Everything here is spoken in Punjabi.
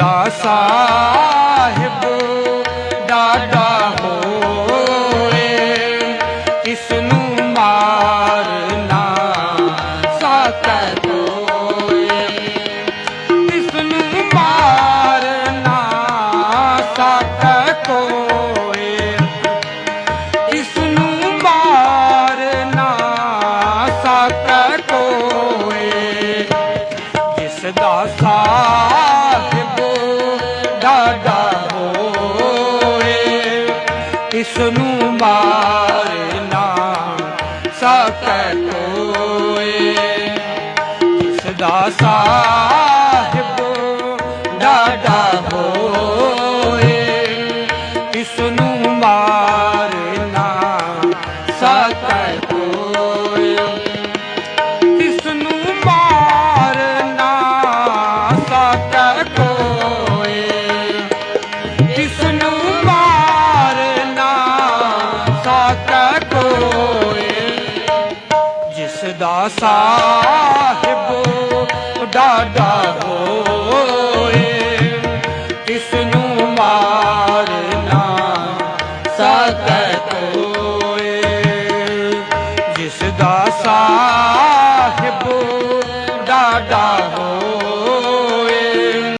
ਦਾ ਸਾਹਿਬ ਡਾਡਾ ਹੋਏ ਇਸ ਨੂੰ ਮਾਰਨਾ ਸਕੈ ਕੋਏ ਇਸ ਨੂੰ ਮਾਰਨਾ ਸਕੈ ਕੋਏ ਇਸ ਨੂੰ ਮਾਰਨਾ ਸਕੈ ਕੋਏ ਜਿਸ ਦਾ ਸਾਹਿਬ ਇਸ ਨੂੰ ਮਾਰਨਾ ਸਕੈ ਕੋਏ ਜਿਸ ਦਾ ਸਾਹਿਬ ਡਾਡਾ ਹੋਏ ਇਸ ਨੂੰ ਮਾਰਨਾ ਸਕੈ ਕੋਏ ਇਸ ਨੂੰ ਮਾਰਨਾ ਸਕੈ ਦਾਦਾ ਸਾਹਿਬ ਦਾਦਾ ਹੋਏ ਕਿਸ ਮਾਰਨਾ ਸਕਤ ਹੋਏ। ਜਿਸ ਦਾ ਹੋ